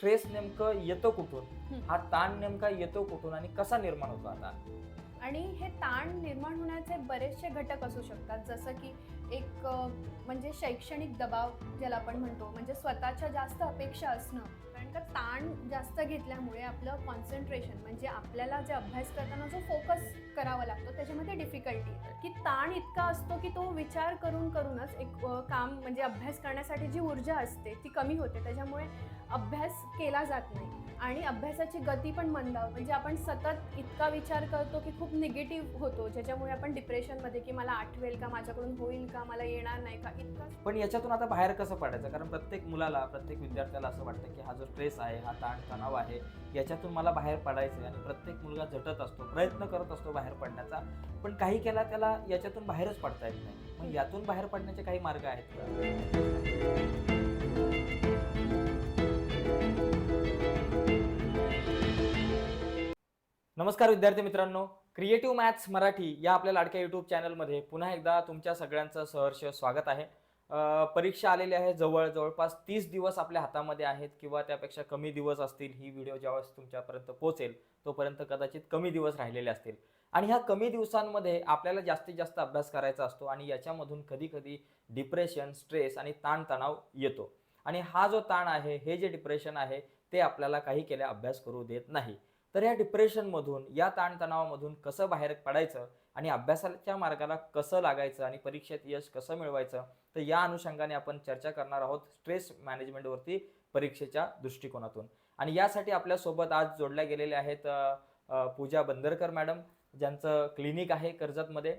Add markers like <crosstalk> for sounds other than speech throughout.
Stress नेमकं येतो कुठून? हा. ताण नेमका येतो कुठून आणि कसा निर्माण होतो आता? आणि हे ताण निर्माण होण्याचे बरेचसे घटक असू शकतात. जसं की एक म्हणजे शैक्षणिक दबाव ज्याला आपण म्हणतो म्हणजे स्वतःच्या जास्त अपेक्षा असणं. कारण का ताण जास्त घेतल्यामुळे आपलं कॉन्सन्ट्रेशन म्हणजे आपल्याला जे अभ्यास करताना जो फोकस करावा लागतो त्याच्यामध्ये डिफिकल्टी की ताण इतका असतो की तो विचार करून करूनच एक काम म्हणजे अभ्यास करण्यासाठी जी ऊर्जा असते ती कमी होते. त्याच्यामुळे अभ्यास केला जात नाही. आणि अभ्यासाची गती पण मंदावते. म्हणजे आपण सतत इतका विचार करतो की खूप निगेटिव्ह होतो. ज्याच्यामुळे आपण डिप्रेशनमध्ये की मला आठवेल का माझ्याकडून होईल का मला येणार नाही का इतका पण याच्यातून आता बाहेर कसं पडायचं? कारण प्रत्येक मुलाला प्रत्येक विद्यार्थ्याला असं वाटतं की हा जो स्ट्रेस आहे हा ताण तणाव आहे याच्यातून मला बाहेर पडायचं आहे आणि प्रत्येक मुलगा झटत असतो प्रयत्न करत असतो बाहेर पडण्याचा. पण काही केला त्याला याच्यातून बाहेरच पडता येत नाही. मग यातून बाहेर पडण्याचे काही मार्ग आहेत का? नमस्कार विद्यार्थी मित्रांनो. क्रिएटिव्ह मॅथ्स मराठी या आपल्या लाडक्या यूट्यूब चॅनलमध्ये पुन्हा एकदा तुमच्या सगळ्यांचं सहर्ष स्वागत आहे. परीक्षा आलेली आहे. जवळ जवळपास तीस दिवस आपल्या हातामध्ये आहेत किंवा त्यापेक्षा कमी दिवस असतील ही व्हिडिओ ज्यावेळेस तुमच्यापर्यंत पोहोचेल तोपर्यंत कदाचित कमी दिवस राहिलेले असतील. आणि ह्या कमी दिवसांमध्ये आपल्याला जास्तीत जास्त अभ्यास करायचा असतो आणि याच्यामधून कधी कधी डिप्रेशन स्ट्रेस आणि ताणतणाव येतो. आणि हा जो ताण आहे हे जे डिप्रेशन आहे ते आपल्याला काही केल्या अभ्यास करू देत नाही. तर या डिप्रेशनमधून या ताणतणावामधून कसं बाहेर पडायचं आणि अभ्यासाच्या मार्गाला कसं लागायचं आणि परीक्षेत यश कसं मिळवायचं तर या अनुषंगाने आपण चर्चा करणार आहोत स्ट्रेस मॅनेजमेंटवरती परीक्षेच्या दृष्टिकोनातून. आणि यासाठी आपल्यासोबत आज जोडल्या गेलेले आहेत पूजा बंदरकर मॅडम ज्यांचं क्लिनिक आहे कर्जतमध्ये.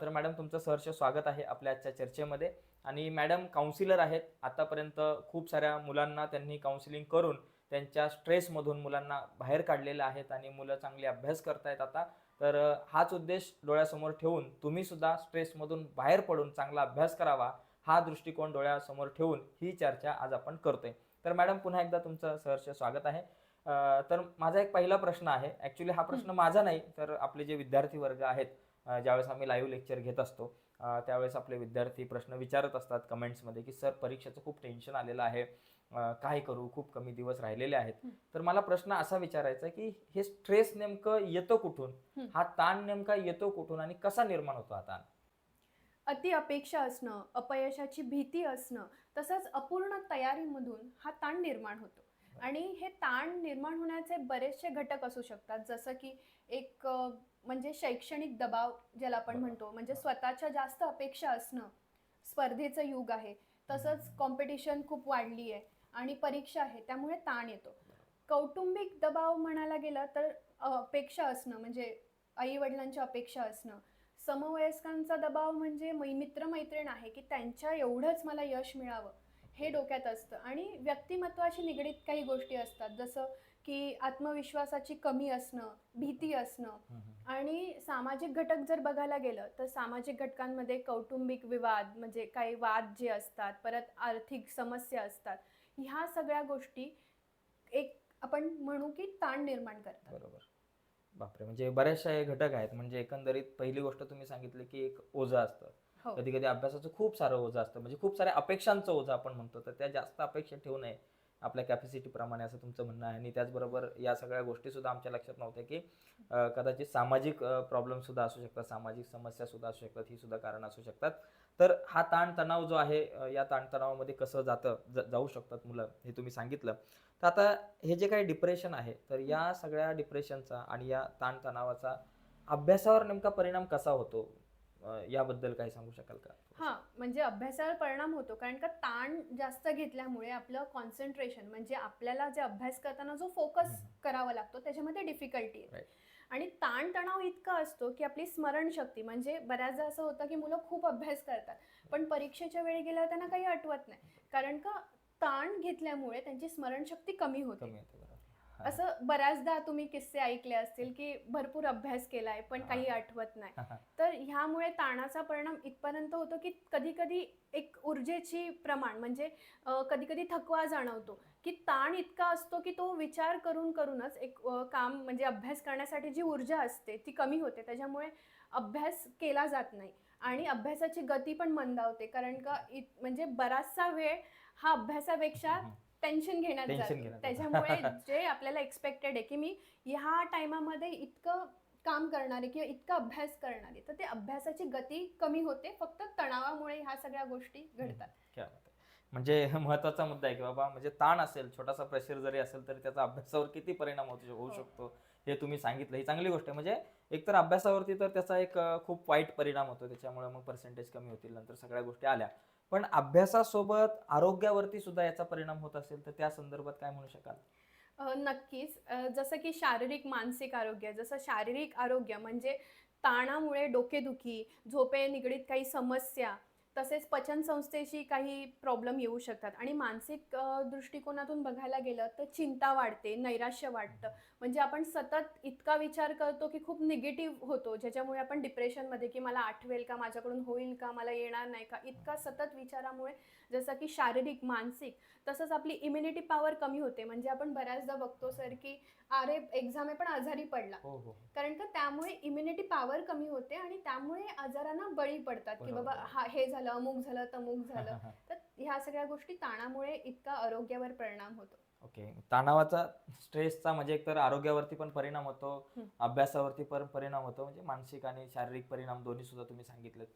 तर मॅडम तुमचं सहर्ष स्वागत आहे आपल्या आजच्या चर्चेमध्ये. आणि मॅडम काउन्सिलर आहेत. आतापर्यंत खूप साऱ्या मुलांना त्यांनी काउन्सिलिंग करून त्यांच्या स्ट्रेसमधून मुलांना बाहेर काढलेलं आहेत आणि मुलं चांगले अभ्यास करतायत आता. तर हाच उद्देश डोळ्यासमोर ठेवून तुम्ही सुद्धा स्ट्रेसमधून बाहेर पडून चांगला अभ्यास करावा हा दृष्टिकोन डोळ्यासमोर ठेवून ही चर्चा आज आपण करतोय. तर मॅडम पुन्हा एकदा तुमचं सहर्ष स्वागत आहे. तर माझा एक पहिला प्रश्न आहे. ॲक्च्युली हा प्रश्न माझा नाही तर आपले जे विद्यार्थी वर्ग आहेत ज्यावेळेस आम्ही लाईव्ह लेक्चर घेत असतो त्यावेळेस आपले विद्यार्थी प्रश्न विचारत असतात कमेंट्समध्ये की सर परीक्षेचं खूप टेन्शन आलेलं आहे. काय करू? खूप कमी दिवस राहिलेले आहेत. तर मला प्रश्न असा विचारायचा की हे स्ट्रेस नेमकं येतो कुठून? हं. ताण नेमका येतो कुठून आणि कसा निर्माण होतो हा ताण? अति अपेक्षा असणं अपयशाची भीती असणं तसंच अपूर्ण तयारीमधून हा ताण निर्माण होतो. आणि हे ताण निर्माण होण्याचे बरेचसे घटक असू शकतात. जसं की एक म्हणजे शैक्षणिक दबाव ज्याला आपण. म्हणतो म्हणजे स्वतःच्या जास्त अपेक्षा असणं स्पर्धेचं युग आहे. तसंच कॉम्पिटिशन खूप वाढली आहे आणि परीक्षा आहे त्यामुळे ताण येतो. कौटुंबिक दबाव म्हणायला गेलं तर अपेक्षा असणं म्हणजे आई वडिलांच्या अपेक्षा असणं. समवयस्कांचा दबाव म्हणजे मै मित्रमैत्रीण आहे की त्यांच्या एवढंच मला यश मिळावं हे डोक्यात असतं. आणि व्यक्तिमत्वाशी निगडीत काही गोष्टी असतात जसं की आत्मविश्वासाची कमी असणं भीती असणं. आणि सामाजिक घटक जर बघायला गेलं तर सामाजिक घटकांमध्ये कौटुंबिक विवाद म्हणजे काही वाद जे असतात परत आर्थिक समस्या असतात ह्या सगळ्या गोष्टी एक आपण म्हणू की ताण निर्माण करतात. बरोबर. बापरे! म्हणजे बऱ्याचशा हे घटक आहेत. म्हणजे एकंदरीत पहिली गोष्ट तुम्ही सांगितली की एक ओझं असतं. हो. कधी कधी अभ्यासाचं खूप सारं ओझं असतं. म्हणजे खूप साऱ्या अपेक्षांचं ओझं आपण म्हणतो तर त्या जास्त अपेक्षा ठेवू नये. आपल्या कॅपॅसिटीप्रमाणे असं तुमचं म्हणणं आहे. आणि त्याचबरोबर या सगळ्या गोष्टीसुद्धा आमच्या लक्षात नव्हत्या की कदाचित सामाजिक प्रॉब्लेमसुद्धा असू शकतात सामाजिक समस्यासुद्धा असू शकतात ही सुद्धा कारण असू शकतात. तर हा ताणतणाव जो आहे या ताणतणावामध्ये कसं जातं ज- जाऊ शकतात मुलं हे तुम्ही सांगितलं. तर आता हे जे काही डिप्रेशन आहे तर या सगळ्या डिप्रेशनचा आणि या ताणतणावाचा अभ्यासावर नेमका परिणाम कसा होतो? याबद्दल काही सांगू शकाल का? हां म्हणजे अभ्यासावर परिणाम होतो कारण का ताण जास्त घेतल्यामुळे आपलं कॉन्सन्ट्रेशन म्हणजे आपल्याला जे अभ्यास करताना जो फोकस. करावा लागतो त्याच्यामध्ये डिफिकल्टी येते. आणि ताणतणाव इतका असतो की आपली स्मरणशक्ती म्हणजे बऱ्याचदा असं होतं की मुलं खूप अभ्यास करतात पण परीक्षेच्या वेळी गेल्यावर त्यांना काही आठवत नाही. कारण का ताण घेतल्यामुळे त्यांची स्मरणशक्ती कमी होते कमी येते बरोबर हा. असं बऱ्याचदा तुम्ही किस्से ऐकले असतील की भरपूर अभ्यास केलाय पण काही आठवत नाही. तर ह्यामुळे ताणाचा परिणाम इथपर्यंत होतो की कधी कधी एक ऊर्जेची प्रमाण म्हणजे कधी कधी थकवा जाणवतो की ताण इतका असतो की तो विचार करून करूनच एक काम म्हणजे अभ्यास करण्यासाठी जी ऊर्जा असते ती कमी होते. त्याच्यामुळे अभ्यास केला जात नाही आणि अभ्यासाची गती पण मंदावते. कारण का इत म्हणजे बराचसा वेळ हा अभ्यासापेक्षा टेन्शन घेण्यात Tension जाते. घेण्यात जाते. त्याच्यामुळे <laughs> जे आपल्याला एक्सपेक्टेड आहे की मी ह्या टायमामध्ये इतकं काम करणारे किंवा इतका अभ्यास करणारे तर ते अभ्यासाची गती कमी होते. फक्त तणावामुळे ह्या सगळ्या गोष्टी घडतात. क्या बात आहे. म्हणजे महत्त्वाचा मुद्दा आहे की बाबा म्हणजे ताण असेल छोटासा प्रेशर जरी असेल तरी त्याचा अभ्यासावर किती परिणाम होतो होऊ हो. शकतो हे तुम्ही सांगितलं. ही चांगली गोष्ट आहे. म्हणजे एकतर अभ्यासावरती तर त्याचा एक अं, खूप वाईट परिणाम होतो. त्याच्यामुळे मग पर्सेंटेज कमी होतील नंतर सगळ्या गोष्टी आल्या. पण अभ्यासासोबत आरोग्यावरती सुद्धा याचा परिणाम होत असेल तर त्या संदर्भात काय म्हणू शकाल? नक्कीच. जसं की शारीरिक मानसिक आरोग्य जसं शारीरिक आरोग्य म्हणजे ताणामुळे डोकेदुखी झोपे निगडीत काही समस्या तसेच पचनसंस्थेशी काही प्रॉब्लेम येऊ शकतात. आणि मानसिक दृष्टिकोनातून बघायला गेलं तर चिंता वाढते नैराश्य वाटतं म्हणजे आपण सतत इतका विचार करतो की खूप निगेटिव्ह होतो ज्याच्यामुळे आपण डिप्रेशनमध्ये की मला आठवेल का माझ्याकडून होईल का मला येणार नाही का इतका सतत विचारामुळे जसं की शारीरिक मानसिक तसंच आपली इम्युनिटी पॉवर कमी होते. म्हणजे आपण बऱ्याचदा बघतो सर की अरे एक्झाम आहे पण आजारी पडला. हो हो. कारण का त्यामुळे इम्युनिटी पॉवर कमी होते आणि त्यामुळे आजारांना बळी पडतात की. बाबा हा हे झालं अमुक झालं तमुक <laughs> झालं. तर ह्या सगळ्या गोष्टी ताणामुळे इतका आरोग्यावर परिणाम होतो. ओके. तणावाचा स्ट्रेसचा म्हणजे एकतर आरोग्यावरती पण परिणाम होतो. अभ्यासावरती पण परिणाम होतो म्हणजे मानसिक आणि शारीरिक परिणाम दोन्ही सुद्धा तुम्ही सांगितलेत.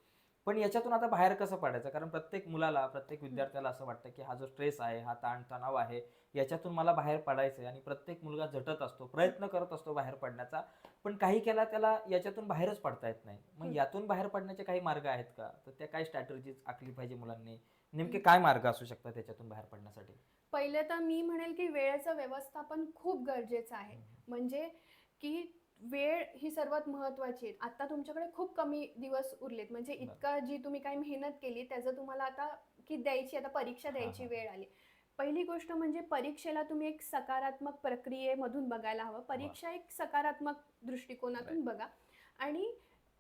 पण याच्यातून आता बाहेर कसं पडायचं? कारण प्रत्येक मुलाला प्रत्येक विद्यार्थ्याला असं वाटतं की हा जो स्ट्रेस आहे हा ताण तणाव आहे याच्यातून मला बाहेर पडायचं आहे आणि प्रत्येक मुलगा झटत असतो प्रयत्न करत असतो बाहेर पडण्याचा पण काही केला त्याला याच्यातून बाहेरच पडता येत नाही. मग. यातून बाहेर पडण्याचे काही मार्ग आहेत का? तर त्या काय स्ट्रॅटेजीज आखली पाहिजे मुलांनी. नेमके काय मार्ग असू शकतात त्याच्यातून बाहेर पडण्यासाठी? पहिले तर मी म्हणेल की वेळेचं व्यवस्थापन खूप गरजेचं आहे. म्हणजे की वेळ ही सर्वात महत्वाची आहे. आता तुमच्याकडे खूप कमी दिवस उरलेत. म्हणजे. इतका जी तुम्ही काही मेहनत केली त्याचं तुम्हाला आता की द्यायची आता परीक्षा द्यायची. वेळ आली. पहिली गोष्ट म्हणजे परीक्षेला तुम्ही एक सकारात्मक प्रक्रियेमधून बघायला हवं. परीक्षा एक सकारात्मक दृष्टिकोनातून बघा. आणि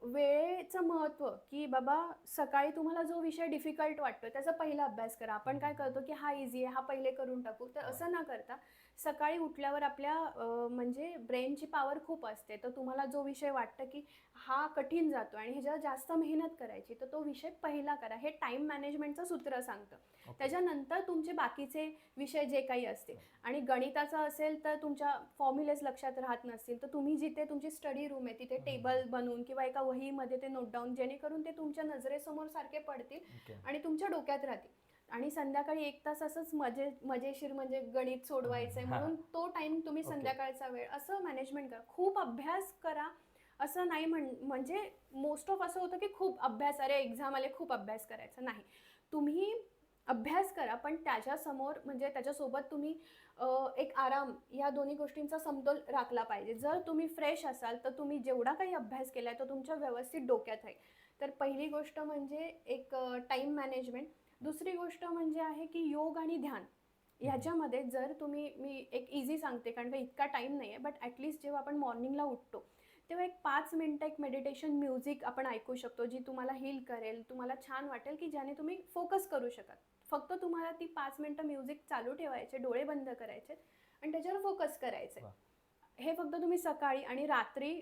वेळेचं महत्त्व की बाबा सकाळी तुम्हाला जो विषय डिफिकल्ट वाटतो त्याचा पहिला अभ्यास करा. आपण काय करतो की हा इझी आहे हा पहिले करून टाकू. तर असं न करता सकाळी उठल्यावर आपल्या म्हणजे ब्रेनची पॉवर खूप असते. तर तुम्हाला जो विषय वाटतं की हा कठीण जातो आणि ह्याच्यावर जास्त मेहनत करायची तर तो विषय पहिला करा. हे टाईम मॅनेजमेंटचं सूत्र सांगतं. Okay. त्याच्यानंतर तुमचे बाकीचे विषय जे काही असतील आणि गणिताचं असेल तर तुमच्या फॉर्म्युलेस लक्षात राहत नसतील तर तुम्ही जिथे तुमची स्टडी रूम आहे तिथे टेबल बनवून किंवा एका वहीमध्ये ते नोट डाऊन जेणेकरून ते तुमच्या नजरेसमोर सारखे पडतील आणि तुमच्या डोक्यात राहतील. आणि संध्याकाळी एक तास असंच मजे मजेशीर म्हणजे गणित सोडवायचंय हा. म्हणून तो टाइम तुम्ही. संध्याकाळचा वेळ असं मॅनेजमेंट करा. खूप अभ्यास करा. असं नाही म्हण म्हणजे मोस्ट ऑफ असं होतं की खूप अभ्यास अरे एक्झाम आले खूप अभ्यास करायचा. नाही. तुम्ही अभ्यास करा पण त्याच्यासमोर म्हणजे त्याच्यासोबत तुम्ही एक आराम या दोन्ही गोष्टींचा समतोल राखला पाहिजे. जर तुम्ही फ्रेश असाल तर तुम्ही जेवढा काही अभ्यास केला आहे तो तुमच्या व्यवस्थित डोक्यात राहील तर पहिली गोष्ट म्हणजे एक टाईम मॅनेजमेंट दुसरी गोष्ट म्हणजे आहे की योग आणि ध्यान ह्याच्यामध्ये जर तुम्ही मी एक इझी सांगते कारण का इतका टाईम नाही आहे बट ॲटलिस्ट जेव्हा आपण मॉर्निंगला उठतो तेव्हा एक पाच मिनटं एक मेडिटेशन म्युझिक आपण ऐकू शकतो जी तुम्हाला हील करेल तुम्हाला छान वाटेल की ज्याने तुम्ही फोकस करू शकाल फक्त तुम्हाला ती पाच मिनटं म्युझिक चालू ठेवायचे डोळे बंद करायचे आणि त्याच्यावर फोकस करायचे. हे फक्त तुम्ही सकाळी आणि रात्री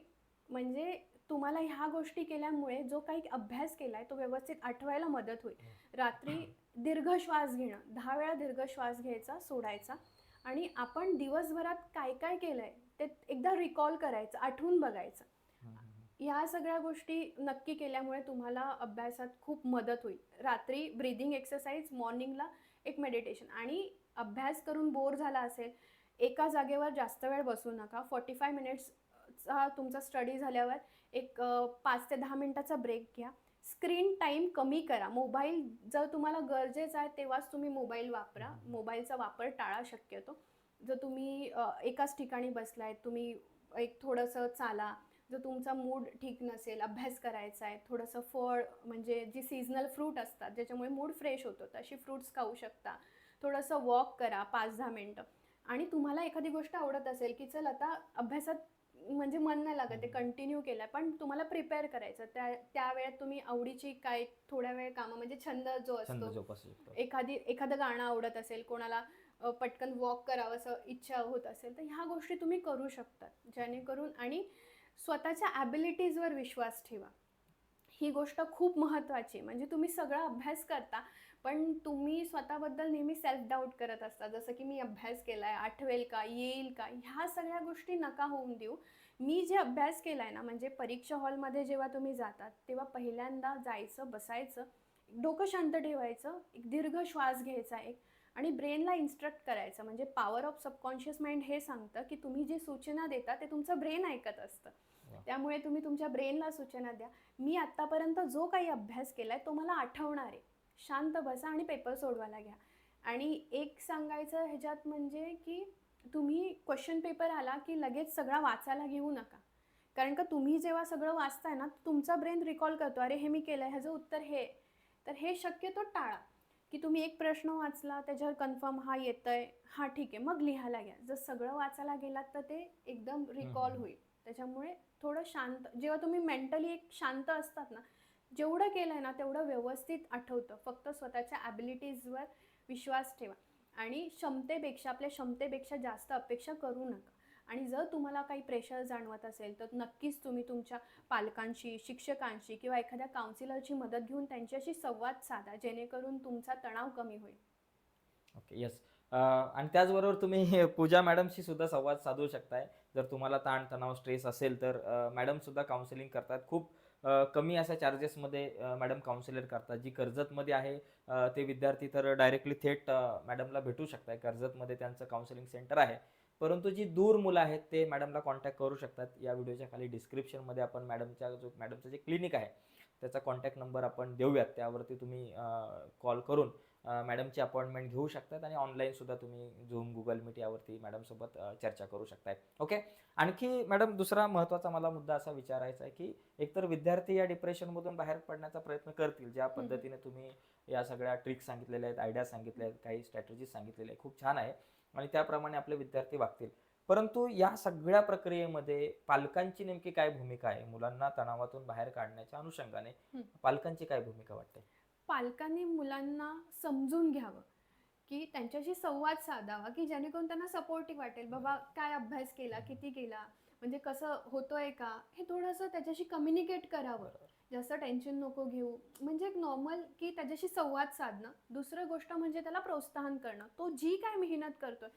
म्हणजे तुम्हाला ह्या गोष्टी केल्यामुळे जो काही अभ्यास केलाय तो व्यवस्थित आठवायला मदत होईल. रात्री दीर्घ श्वास घेणं दहा वेळा दीर्घ श्वास घ्यायचा सोडायचा आणि आपण दिवसभरात काय काय केलंय ते एकदा रिकॉल करायचं आठवून बघायचं. ह्या सगळ्या गोष्टी नक्की केल्यामुळे तुम्हाला अभ्यासात खूप मदत होईल. रात्री ब्रिदिंग एक्सरसाइज मॉर्निंगला एक मेडिटेशन आणि अभ्यास करून बोर झाला असेल एका जागेवर जास्त वेळ बसू नका फॉर्टी फाय हा तुमचा स्टडी झाल्यावर एक पाच ते दहा मिनटाचा ब्रेक घ्या. स्क्रीन टाईम कमी करा. मोबाईल जर तुम्हाला गरजेचं आहे तेव्हाच तुम्ही मोबाईल वापरा. मोबाईलचा वापर टाळा शक्यतो. जर तुम्ही एकाच ठिकाणी बसलाय तुम्ही एक थोडंसं चाला. जर तुमचा मूड ठीक नसेल अभ्यास करायचा आहे थोडंसं फळ म्हणजे जी सीझनल फ्रूट असतात ज्याच्यामुळे मूड फ्रेश होतो तशी फ्रूट्स खाऊ शकता. थोडंसं वॉक करा पाच दहा मिनटं. आणि तुम्हाला एखादी गोष्ट आवडत असेल की चल आता अभ्यासात म्हणजे मन नाही लागत ते कंटिन्यू केलं पण तुम्हाला प्रिपेअर करायचं. त्या त्या वेळेत तुम्ही आवडीची काय थोड्या वेळ कामं म्हणजे छंद जो छंद असतो जोपासू शकतो. एखादी एखादं गाणं आवडत असेल कोणाला अ, पटकन वॉक करावं असं इच्छा होत असेल तर ह्या गोष्टी तुम्ही करू शकता जेणेकरून आणि स्वतःच्या ॲबिलिटीजवर विश्वास ठेवा. ही गोष्ट खूप महत्त्वाची आहे. म्हणजे तुम्ही सगळा अभ्यास करता पण तुम्ही स्वतःबद्दल नेहमी सेल्फ डाऊट करत असता. जसं की मी अभ्यास केला आहे आठवेल का येईल का ह्या सगळ्या गोष्टी नका होऊन देऊ. मी जे अभ्यास केला आहे ना म्हणजे परीक्षा हॉलमध्ये जेव्हा तुम्ही जातात तेव्हा पहिल्यांदा जायचं बसायचं डोकं शांत ठेवायचं एक दीर्घ श्वास घ्यायचा एक आणि ब्रेनला इन्स्ट्रक्ट करायचं. म्हणजे पॉवर ऑफ सबकॉन्शियस माइंड हे सांगतं की तुम्ही जी सूचना देता ते तुमचं ब्रेन ऐकत असतं. त्यामुळे तुम्ही तुमच्या ब्रेनला सूचना द्या. मी आत्तापर्यंत जो काही अभ्यास केला आहे तो मला आठवणार आहे. शांत बसा आणि पेपर सोडवायला घ्या. आणि एक सांगायचं ह्याच्यात म्हणजे की तुम्ही क्वेश्चन पेपर आला की लगेच सगळा वाचायला घेऊ नका. कारण का तुम्ही जेव्हा सगळं वाचताय ना तुमचा ब्रेन रिकॉल करतो अरे हे मी केलं ह्याचं उत्तर हे आहे. तर हे शक्यतो टाळा. की तुम्ही एक प्रश्न वाचला त्याच्यावर कन्फर्म हा येतंय. हा ठीक आहे. मग लिहायला घ्या. जर सगळं वाचायला गेलात तर ते एकदम रिकॉल. होईल. त्याच्यामुळे थोडं शांत जेव्हा तुम्ही मेंटली एक शांत असतात ना जेवढं केलं आहे ना तेवढं व्यवस्थित आठवतं. फक्त स्वतःच्या ॲबिलिटीजवर विश्वास ठेवा. आणि क्षमतेपेक्षा आपल्या क्षमतेपेक्षा जास्त अपेक्षा करू नका. आणि जर तुम्हाला काही प्रेशर जाणवत असेल तर नक्कीच तुम्ही तुमच्या पालकांशी शिक्षकांशी किंवा एखाद्या काउन्सिलरची मदत घेऊन त्यांच्याशी संवाद साधा जेणेकरून तुमचा तणाव कमी होईल. ओके येस आणि त्याचबरोबर तुम्ही <laughs> पूजा मॅडमशी सुद्धा संवाद साधू शकताय. जर तुम्हाला ताणतणाव स्ट्रेस असेल तर मॅडमसुद्धा काउन्सिलिंग करतात. खूप कमी अशा चार्जेसमध्ये मॅडम काउन्सिलर करतात. जी कर्जतमध्ये आहे ते विद्यार्थी तर डायरेक्टली थेट मॅडमला भेटू शकताय. कर्जतमध्ये त्यांचं काउन्सिलिंग सेंटर आहे. परंतु जी दूर मुलं आहेत ते मॅडमला कॉन्टॅक्ट करू शकतात. या व्हिडिओच्या खाली डिस्क्रिप्शनमध्ये आपण मॅडमच्या जो मॅडमचं जे क्लिनिक आहे त्याचा कॉन्टॅक्ट नंबर आपण देऊयात. त्यावरती तुम्ही कॉल करून मॅडमची अपॉइंटमेंट घेऊ शकतात आणि ऑनलाईन सुद्धा तुम्ही झूम गुगल मीट यावरती मॅडमसोबत चर्चा करू शकताय. ओके आणखी मॅडम दुसरा महत्त्वाचा मला मुद्दा असा विचारायचा आहे की एकतर विद्यार्थी या डिप्रेशनमधून बाहेर पडण्याचा प्रयत्न करतील ज्या. पद्धतीने तुम्ही या सगळ्या ट्रिक्स सांगितलेल्या आहेत आयडिया सांगितल्या आहेत काही स्ट्रॅटेजीज सांगितलेल्या आहेत खूप छान आहे. आणि त्याप्रमाणे आपले विद्यार्थी वागतील. परंतु या सगळ्या प्रक्रियेमध्ये पालकांची नेमकी काय भूमिका आहे? मुलांना तणावातून बाहेर काढण्याच्या अनुषंगाने. पालकांची काय भूमिका वाटते? पालकांनी मुलांना समजून घ्यावं की त्यांच्याशी संवाद साधावा की जेणेकरून त्यांना सपोर्टिव्ह वाटेल. बाबा काय अभ्यास केला? किती केला? म्हणजे कसं होतोय का? हे थोडंसं त्याच्याशी कम्युनिकेट करावं. जास्त टेन्शन नको घेऊ. म्हणजे एक नॉर्मल की त्याच्याशी संवाद साधणं. दुसरं गोष्ट म्हणजे त्याला प्रोत्साहन करणं. तो जी काय मेहनत करतोय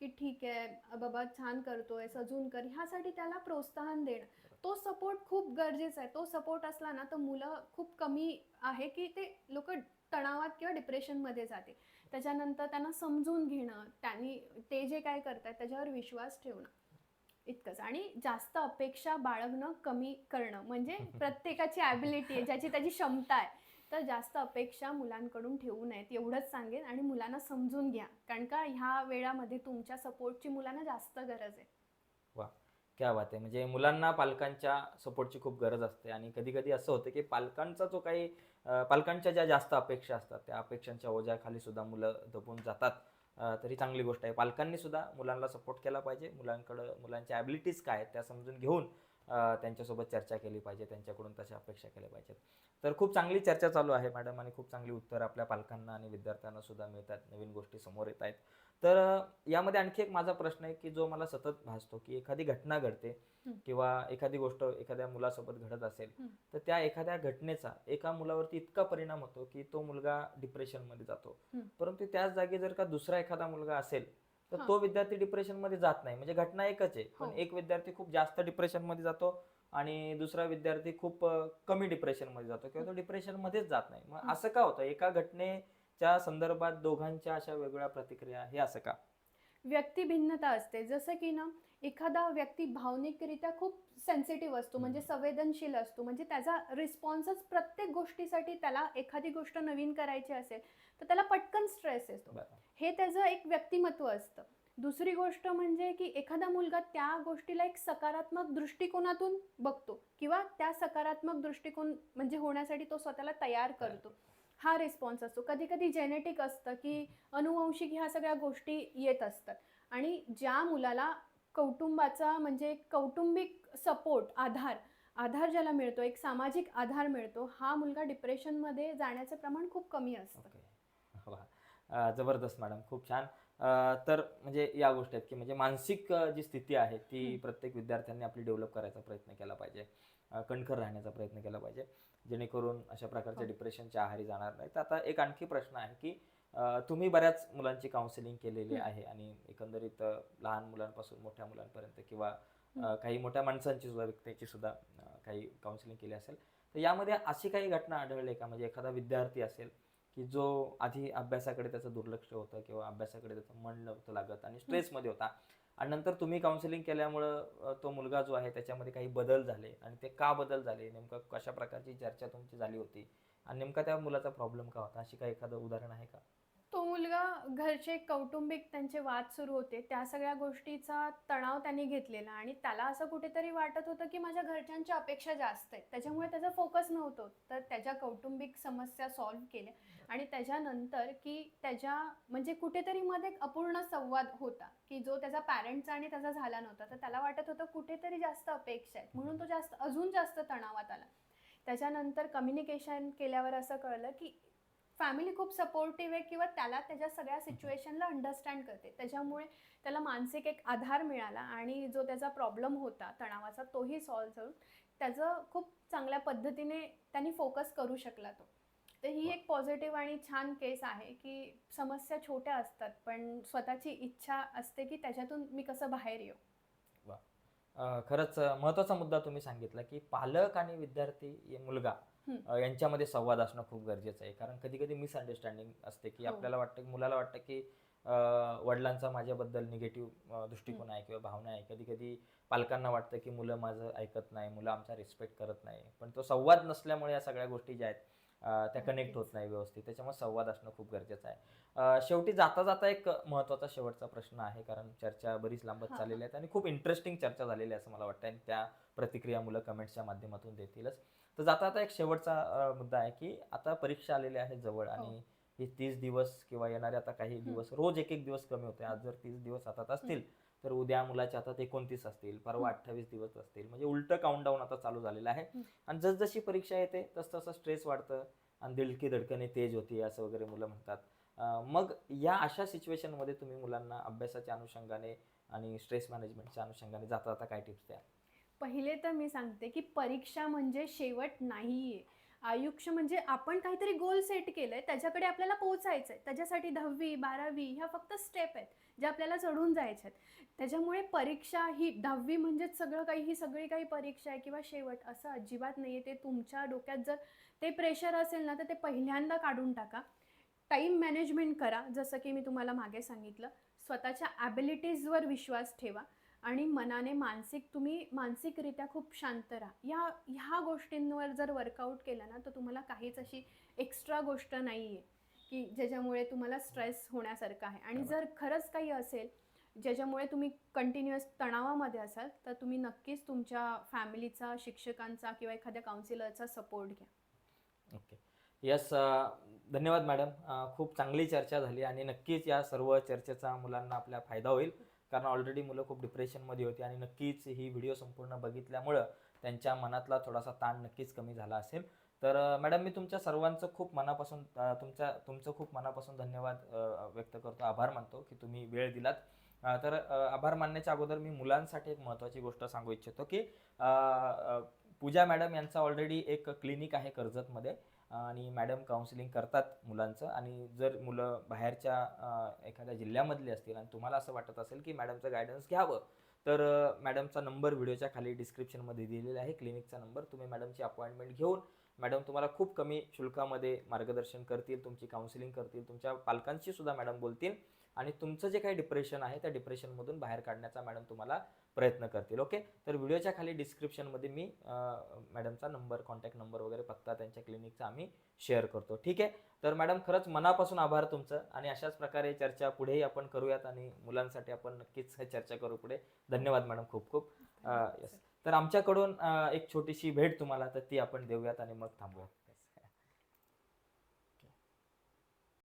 की ठीक आहे बाबा छान करतोय सजून कर ह्यासाठी त्याला प्रोत्साहन देणं. तो सपोर्ट खूप गरजेचा आहे. तो सपोर्ट असला ना तर मुलं खूप कमी आहे की ते लोक तणावात किंवा डिप्रेशनमध्ये जाते. त्याच्यानंतर त्यांना समजून घेणं त्यांनी ते जे काय करतात त्याच्यावर विश्वास ठेवणं इतकंच. आणि जास्त अपेक्षा बाळगणं कमी करणं म्हणजे <laughs> प्रत्येकाची ॲबिलिटी आहे ज्याची त्याची क्षमता आहे. तर जास्त अपेक्षा मुलांकडून ठेवू नयेत एवढंच सांगेन. आणि मुलांना समजून घ्या. कारण का ह्या वेळामध्ये तुमच्या सपोर्टची मुलांना जास्त गरज आहे. क्या बात आहे. म्हणजे मुलांना पालकांच्या सपोर्टची खूप गरज असते. आणि कधी कधी असं होतं की पालकांचा जो काही पालकांच्या ज्या जास्त अपेक्षा असतात त्या अपेक्षांच्या ओझ्याखाली सुद्धा मुलं दबून जातात. तरी चांगली गोष्ट आहे. पालकांनी सुद्धा मुलांना सपोर्ट केला पाहिजे. मुलांकडं मुलांच्या ॲबिलिटीज काय आहेत त्या समजून घेऊन त्यांच्यासोबत चर्चा केली पाहिजे त्यांच्याकडून तशा अपेक्षा केल्या पाहिजेत तर खूप चांगली चर्चा चालू आहे मॅडम आणि खूप चांगली उत्तर आपल्या पालकांना आणि विद्यार्थ्यांना सुद्धा मिळतात नवीन गोष्टी समोर येत आहेत तर यामध्ये आणखी एक माझा प्रश्न आहे की जो मला सतत भासतो की एखादी घटना घडते. किंवा एखादी गोष्ट एखाद्या मुलासोबत घडत असेल. तर त्या एखाद्या घटनेचा एका मुलावरती इतका परिणाम होतो की तो मुलगा डिप्रेशनमध्ये जातो. परंतु त्याच जागी जर का दुसरा एखादा मुलगा असेल तर. तो विद्यार्थी डिप्रेशनमध्ये जात नाही. म्हणजे घटना एकच आहे. पण हो. एक विद्यार्थी खूप जास्त डिप्रेशनमध्ये जातो आणि दुसरा विद्यार्थी खूप कमी डिप्रेशनमध्ये जातो किंवा तो डिप्रेशनमध्येच जात नाही. मग. असं का होतं? एका घटनेच्या संदर्भात दोघांच्या अशा वेगवेगळ्या प्रतिक्रिया हे असं का? व्यक्ती भिन्नता असते. जसं की ना एखादा व्यक्ती भावनिकरित्या खूप सेन्सिटिव्ह असतो म्हणजे संवेदनशील असतो म्हणजे त्याचा रिस्पॉन्सच प्रत्येक गोष्टीसाठी त्याला एखादी गोष्ट नवीन करायची असेल तर त्याला पटकन स्ट्रेस येतो. हे त्याचं एक व्यक्तिमत्व असतं. दुसरी गोष्ट म्हणजे की एखादा मुलगा त्या गोष्टीला एक सकारात्मक दृष्टिकोनातून बघतो किंवा त्या सकारात्मक दृष्टिकोन म्हणजे होण्यासाठी तो स्वतःला तयार करतो. हा रिस्पॉन्स असतो. कधी कधी जेनेटिक असतं की अनुवंशिक ह्या सगळ्या गोष्टी येत असतात. आणि ज्या मुलाला कौटुंबाचा म्हणजे कौटुंबिक सपोर्ट आधार आधार ज्याला मिळतो एक सामाजिक आधार मिळतो हा मुलगा डिप्रेशनमध्ये जाण्याचं प्रमाण खूप कमी असतं. अं, जबरदस्त मॅडम खूप छान अं, तर म्हणजे या गोष्टी आहेत की म्हणजे मानसिक जी स्थिती आहे ती. प्रत्येक विद्यार्थ्यांनी आपली डेव्हलप करायचा प्रयत्न केला पाहिजे कणखर राहण्याचा प्रयत्न केला पाहिजे जेणेकरून अशा प्रकारच्या हो. डिप्रेशनच्या आहारी जाणार नाही तर आता एक आणखी प्रश्न आहे की तुम्ही बऱ्याच मुलांची काउन्सिलिंग केलेली. आहे आणि एकंदरीत लहान मुलांपासून मोठ्या मुलांपर्यंत किंवा. काही मोठ्या माणसांची सुद्धा व्यक्तीची सुद्धा काही काउन्सिलिंग केली असेल तर यामध्ये अशी काही घटना आढळली का म्हणजे एखादा विद्यार्थी असेल की जो आधी अभ्यासाकडे त्याचं दुर्लक्ष होतं किंवा अभ्यासाकडे त्याचं मन नव्हतं लागत आणि स्ट्रेसमध्ये होता. आणि नंतर तुम्ही काउन्सिलिंग केल्यामुळं तो मुलगा जो आहे त्याच्यामध्ये काही बदल झाले. आणि ते का बदल झाले? नेमकं कशा प्रकारची चर्चा तुमची झाली होती? आणि नेमका त्या मुलाचा प्रॉब्लेम का होता? अशी काही एखादं उदाहरण आहे का? तो मुलगा घरचे कौटुंबिक त्यांचे वाद सुरू होते. त्या सगळ्या गोष्टीचा तणाव त्यांनी घेतलेला आणि त्याला असं कुठेतरी वाटत होतं की माझ्या घरच्यांच्या अपेक्षा जास्त आहेत त्याच्यामुळे त्याचा फोकस नव्हतो. तर त्याच्या कौटुंबिक समस्या सॉल्व्ह केल्या. आणि त्याच्यानंतर की त्याच्या म्हणजे कुठेतरी मध्ये एक अपूर्ण संवाद होता की जो त्याचा पॅरेंटचा आणि त्याचा झाला नव्हता. तर त्याला वाटत होतं कुठेतरी जास्त अपेक्षा आहेत. म्हणून तो जास्त अजून जास्त तणावात आला. त्याच्यानंतर कम्युनिकेशन केल्यावर असं कळलं की फॅमिली खूप सपोर्टिव्ह आहे किंवा त्याला त्याच्या सगळ्या सिच्युएशनला अंडरस्टँड करते. त्याच्यामुळे त्याला मानसिक एक आधार मिळाला आणि जो त्याचा प्रॉब्लेम होता तणावाचा तोही सॉल्व्ह होऊन त्याचं खूप चांगल्या पद्धतीने त्यांनी फोकस करू शकला तो. तर ही एक पॉझिटिव्ह आणि छान केस आहे की समस्या छोट्या असतात पण स्वतःची इच्छा असते की त्याच्यातून मी कसं बाहेर येऊ. खरंच महत्त्वाचा मुद्दा तुम्ही सांगितला की पालक आणि विद्यार्थी ये मुलगा यांच्यामध्ये संवाद असणं खूप गरजेचं आहे. कारण कधी कधी मिसअंडरस्टँडिंग असते की हो. आपल्याला वाटतं की मुलाला वाटतं की वडिलांचा माझ्याबद्दल निगेटिव्ह दृष्टिकोन आहे किंवा भावना आहे. कधी कधी पालकांना वाटतं की मुलं माझं ऐकत नाही मुलं आमचा रिस्पेक्ट करत नाही. पण तो संवाद नसल्यामुळे या सगळ्या गोष्टी ज्या आहेत त्या कनेक्ट होत नाही व्यवस्थित. त्याच्यामुळे संवाद असणं खूप गरजेचं आहे. शेवटी जाता जाता एक महत्त्वाचा शेवटचा प्रश्न आहे. कारण चर्चा बरीच लांबत चाललेली आहेत आणि खूप इंटरेस्टिंग चर्चा झालेली आहे असं मला वाटतं आणि त्या प्रतिक्रिया मुलं कमेंट्सच्या माध्यमातून देतीलच. तर जाता आता एक शेवटचा मुद्दा आहे की आता परीक्षा आलेल्या आहेत जवळ आणि हे तीस दिवस किंवा येणारे आता काही दिवस रोज एक एक दिवस कमी होते आज जर तीस दिवस हातात असतील तर उद्या मुलाच्या हातात एकोणतीस असतील परवा हं. अठ्ठावीस दिवस असतील. म्हणजे उलटं काउंटडाऊन आता चालू झालेलं आहे. हं. आणि जसजशी परीक्षा येते तस तसं स्ट्रेस वाढतं आणि दिलकी धडकणे तेज होती असं वगैरे मुलं म्हणतात. मग या अशा सिच्युएशनमध्ये तुम्ही मुलांना अभ्यासाच्या अनुषंगाने आणि स्ट्रेस मॅनेजमेंटच्या अनुषंगाने जाता जाता काय टिप्स द्या पहिले तर मी सांगते की परीक्षा म्हणजे शेवट नाहीये. आयुष्य म्हणजे आपण काहीतरी गोल सेट केलंय त्याच्याकडे आपल्याला पोहोचायचं आहे त्याच्यासाठी दहावी बारावी ह्या फक्त स्टेप आहेत ज्या आपल्याला चढून जायच्या आहेत त्याच्यामुळे परीक्षा ही दहावी म्हणजेच सगळं काही ही सगळी काही परीक्षा आहे किंवा शेवट असं अजिबात नाही आहे ते तुमच्या डोक्यात जर ते प्रेशर असेल ना तर ते पहिल्यांदा काढून टाका. टाईम मॅनेजमेंट करा जसं की मी तुम्हाला मागे सांगितलं. स्वतःच्या ॲबिलिटीजवर विश्वास ठेवा. आणि मनाने मानसिक तुम्ही मानसिकरित्या खूप शांत राहा. या ह्या गोष्टींवर जर वर्कआउट केलं ना तर तुम्हाला काहीच अशी एक्स्ट्रा गोष्ट नाही आहे की ज्याच्यामुळे तुम्हाला स्ट्रेस होण्यासारखं आहे. आणि जर खरंच काही असेल ज्याच्यामुळे तुम्ही कंटिन्युअस तणावामध्ये असाल तर तुम्ही नक्कीच तुमच्या फॅमिलीचा शिक्षकांचा किंवा एखाद्या काउन्सिलरचा सपोर्ट घ्या. ओके यस uh, धन्यवाद मॅडम uh, खूप चांगली चर्चा झाली आणि नक्कीच या सर्व चर्चेचा मुलांना आपल्या फायदा होईल. कारण ऑलरेडी मुलं खूप डिप्रेशनमध्ये होती आणि नक्कीच ही व्हिडिओ संपूर्ण बघितल्यामुळं त्यांच्या मनातला थोडासा ताण नक्कीच कमी झाला असेल. तर मॅडम मी तुमच्या सर्वांचं खूप मनापासून तुमच्या तुमचं खूप मनापासून धन्यवाद व्यक्त करतो. आभार मानतो की तुम्ही वेळ दिलात. तर आभार मानण्याच्या अगोदर मी मुलांसाठी एक महत्त्वाची गोष्ट सांगू इच्छितो की पूजा मॅडम यांचा ऑलरेडी एक क्लिनिक आहे कर्जतमध्ये. आणि मॅडम काउन्सिलिंग करतात मुलांचं. आणि जर मुलं बाहेरच्या एखाद्या जिल्ह्यामधले असतील आणि तुम्हाला असं वाटत असेल की मॅडमचं गायडन्स घ्यावं तर मॅडमचा नंबर व्हिडिओच्या खाली डिस्क्रिप्शनमध्ये दिलेला आहे. क्लिनिकचा नंबर. तुम्ही मॅडमची अपॉइंटमेंट घेऊन मॅडम तुम्हाला खूप कमी शुल्कामध्ये मार्गदर्शन करतील तुमची काउन्सिलिंग करतील तुमच्या पालकांशी सुद्धा मॅडम बोलतील. आणि तुमचं जे काही डिप्रेशन आहे त्या डिप्रेशनमधून बाहेर काढण्याचा मॅडम तुम्हाला प्रयत्न करतील ओके तर व्हिडिओच्या खाली डिस्क्रिप्शनमध्ये मी मॅडमचा नंबर कॉन्टॅक्ट नंबर वगैरे पत्ता त्यांच्या क्लिनिकचा आम्ही शेअर करतो ठीक आहे? तर मॅडम खरंच मनापासून आभार तुमचं आणि अशाच प्रकारे चर्चा पुढेही आपण करूयात आणि मुलांसाठी आपण नक्कीच चर्चा करू पुढे. धन्यवाद मॅडम खूप खूप. येस तर आमच्याकडून एक छोटीशी भेट तुम्हाला तर ती आपण देऊयात आणि मग थांबूयात.